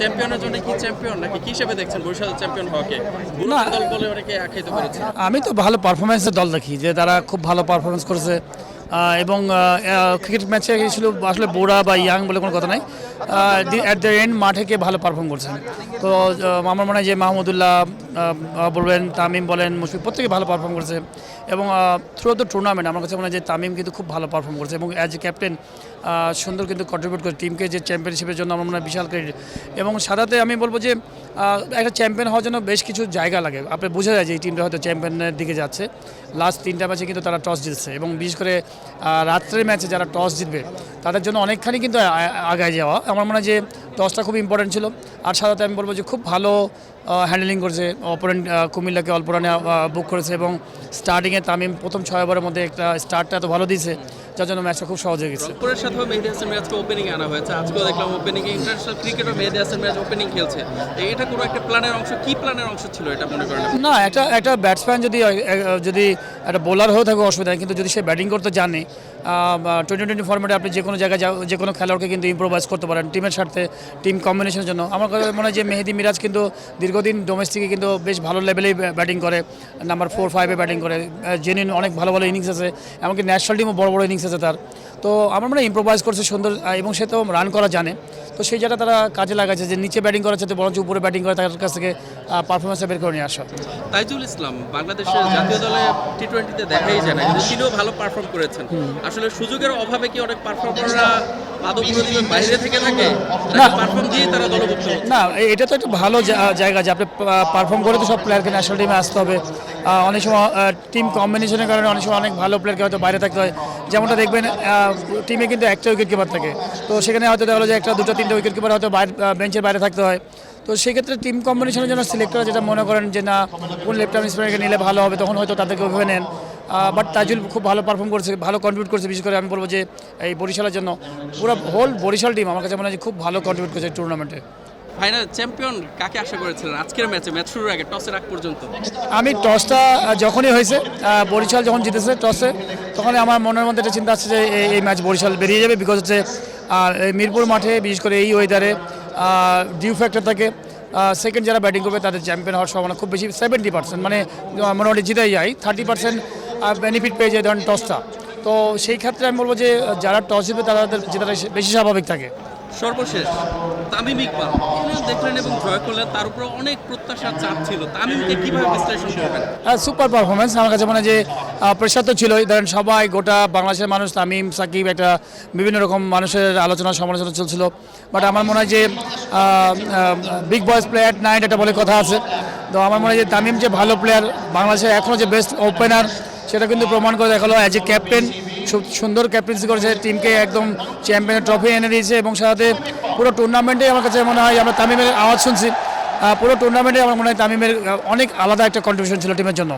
চ্যাম্পিয়নের জন্য কি চ্যাম্পিয়ন নাকি কি হিসেবে দেখছেন বরিশাল চ্যাম্পিয়ন হওয়াকে। দল বলে অনেকে আখ্যায়িত করেছে আমি তো ভালো পারফরমেন্সের দল দেখি যে তারা খুব ভালো পারফরমেন্স করেছে। এবং ক্রিকেট ম্যাচে ছিল আসলে বোড়া বা ইয়াং বলে কোনো কথা নাই। অ্যাট দ্য এন্ড মাঠে কে ভালো পারফর্ম করছে তো আমার মনে হয় যে মাহমুদুল্লাহ বলবেন, তামিম বলেন, মুশফিক প্রত্যেকে ভালো পারফর্ম করছে। এবং থ্রু দ্য টুর্নামেন্ট আমার কাছে মনে হয় যে তামিম কিন্তু খুব ভালো পারফর্ম করছে। এবং অ্যাজ এ ক্যাপ্টেন সুন্দর কিন্তু কন্ট্রিবিউট করে টিমকে যে চ্যাম্পিয়নশিপের জন্য আমার মনে হয় বিশাল ক্রেডিট এবং সাদাতে আমি বলব যে একটা চ্যাম্পিয়ন হওয়ার জন্য বেশ কিছু জায়গা লাগে। আপনি বোঝা যায় যে এই টিমটা হয়তো চ্যাম্পিয়নের দিকে যাচ্ছে। লাস্ট তিনটা ম্যাচে কিন্তু তারা টস জিতছে। এবং বিশেষ করে রাত্রের ম্যাচে যারা টস জিতবে, তাদের জন্য অনেকখানি কিন্তু আগায় যাওয়া। আমার মনে হয় যে টসটা খুব ইম্পর্টেন্ট ছিল। আর সাধারণত আমি বলব যে খুব ভালো হ্যান্ডেলিং করেছে অপরেন্ট কুমিল্লাকে অল্প রানে বুক করেছে এবং স্টার্টিংয়ে তামিম প্রথম ছয় ওভারের মধ্যে একটা স্টার্টটা এত ভালো দিয়েছে। যার জন্য ম্যাচটা খুব সহজ হয়ে গেছে। রংপুরের সাথেও মেহেদি হাসান মিরাজকে ওপেনিং আনা হয়েছে। আজকেও দেখলাম ওপেনিং ইন্টারন্যাশনাল ক্রিকেটও মেহেদি হাসান মিরাজ ওপেনিং খেলছে। এটা কোনো একটা প্ল্যানের অংশ? কি প্ল্যানের অংশ ছিল এটা মনে করেন না একটা একটা ব্যাটসম্যান যদি যদি একটা বোলার হয়ে থাকে অসুবিধা কিন্তু যদি সে ব্যাটিং করতে জানে টোয়েন্টি টোয়েন্টি ফর্মেটে আপনি যে কোনো জায়গায় যাও- যে কোনো খেলোয়াড়কে কিন্তু ইম্প্রোভাইজ করতে পারেন টিমের স্বার্থে টিম কম্বিনেশনের জন্য। আমার কাছে মনে হয় যে মেহেদি মিরাজ কিন্তু দীর্ঘদিন ডোমেস্টিকে কিন্তু বেশ ভালো লেভেলেই ব্যাটিং করে নাম্বার ফোর ফাইভে ব্যাটিং করে জেনুইন অনেক ভালো ভালো ইনিংস আছে এমনকি ন্যাশনাল টিমও বড় বড় ইনিংস আছে তার তো আমার মনে হয় ইম্প্রোভাইজ করছে সুন্দর এবং সে তো রান করা জানে। তো সেই জায়গাটা তারা কাজে লাগাচ্ছে যে নিচে ব্যাটিং করার চাইতে বরঞ্চ উপরে ব্যাটিং করে তার কাছ থেকে পারফরমেন্সটা বের করে নিয়ে আসা। তাইজুল ইসলাম বাংলাদেশের জাতীয় দলে টি টোয়েন্টিতে দেখাই যায় না কিন্তু তিনিও ভালো পারফর্ম করেছেন। আসলে সুযোগের অভাবে কি অনেক পারফর্মাররা বাইরে থেকে থাকে? না। পারফর্ম দিয়ে তারা দলভুক্ত না এটা তো একটা ভালো জায়গা যে আপনি পারফর্ম করে তো সব প্লেয়ারকে ন্যাশনাল টিমে আসতে হবে। অনেক সময় টিম কম্বিনেশনের কারণে অনেক সময় অনেক ভালো প্লেয়ারকে হয়তো বাইরে থাকতে হয়। যেমনটা দেখবেন টিমে কিন্তু একটা উইকেট কিপার থাকে। তো সেখানে হয়তো দেখা যে একটা দুটো তিনটে উইকেট কিপার হয়তো বাইরে বেঞ্চের বাইরে থাকতে হয়। তো সেক্ষেত্রে টিম কম্বিনেশনের জন্য সিলেক্টর যেটা মনে করেন যে না কোন লেফট আর্ম স্পিনারকে নিলে ভালো হবে তখন হয়তো তাদেরকে ওইভাবে নেন। বাট তাজুল খুব ভালো পারফর্ম করছে ভালো কন্ট্রিবিউট করছে বিশেষ করে আমি বলব যে এই বরিশালের জন্য। পুরো হোল বরিশাল টিম আমার কাছে মনে হয় যে খুব ভালো কন্ট্রিবিউট করছে টুর্নামেন্টে ফাইনাল চ্যাম্পিয়ন কাকে আশা করেছিলেন? আজকের ম্যাচে ম্যাচ শুরুর আগে টসের আগ পর্যন্ত? আমি টসটা যখনই হয়েছে বরিশাল যখন জিতেছে টসে তখন আমার মনের মধ্যে একটা চিন্তা আসছে যে এই- ম্যাচ বরিশাল বেরিয়ে যাবে বিকজ হচ্ছে, আর মিরপুর মাঠে, বিশেষ করে এই ওয়েদারে ডিউ ফ্যাক্টর থাকে সেকেন্ড যারা ব্যাটিং করবে তাদের চ্যাম্পিয়ন হওয়ার সম্ভাবনা খুব বেশি সেভেন্টি পার্সেন্ট মানে মোটামুটি জিতেই যায় থার্টি পার্সেন্ট বেনিফিট পেয়ে যায় ধরেন টসটা তো সেই ক্ষেত্রে আমি বলব যে, যারা টস জিতবে তারা জেতাটা বেশি স্বাভাবিক থাকে। সর্বশেষ তামিম ইকবাল। ইনি দেখলেন এবং জয় করলেন, তার উপরে অনেক প্রত্যাশার চাপ ছিল। তামিমকে কীভাবে বিশ্লেষণ করবেন? হ্যাঁ সুপার পারফরমেন্স আমার কাছে মনে হয় যে প্রেশার তো ছিলই। ধরেন সবাই, গোটা বাংলাদেশের মানুষ, তামিম, সাকিব একটা বিভিন্ন রকম মানুষের আলোচনা, সমালোচনা চলছিল। বাট আমার মনে হয় যে বিগ বয়েস প্লেয়ার নাইট একটা বলে কথা আছে। তো আমার মনে হয় যে, তামিম যে ভালো প্লেয়ার বাংলাদেশের এখনও যে বেস্ট ওপেনার সেটা কিন্তু প্রমাণ করে দেখাল অ্যাজ এ ক্যাপ্টেন সুন্দর ক্যাপ্টেন্সি করেছে টিমকে একদম চ্যাম্পিয়নের ট্রফি এনে দিয়েছে এবং সাথে পুরো টুর্নামেন্টে আমার কাছে মনে হয় আমরা তামিমের আওয়াজ শুনছি। পুরো টুর্নামেন্টে আমার মনে হয় তামিমের অনেক আলাদা একটা কন্ট্রিবিউশন ছিল টিমের জন্য।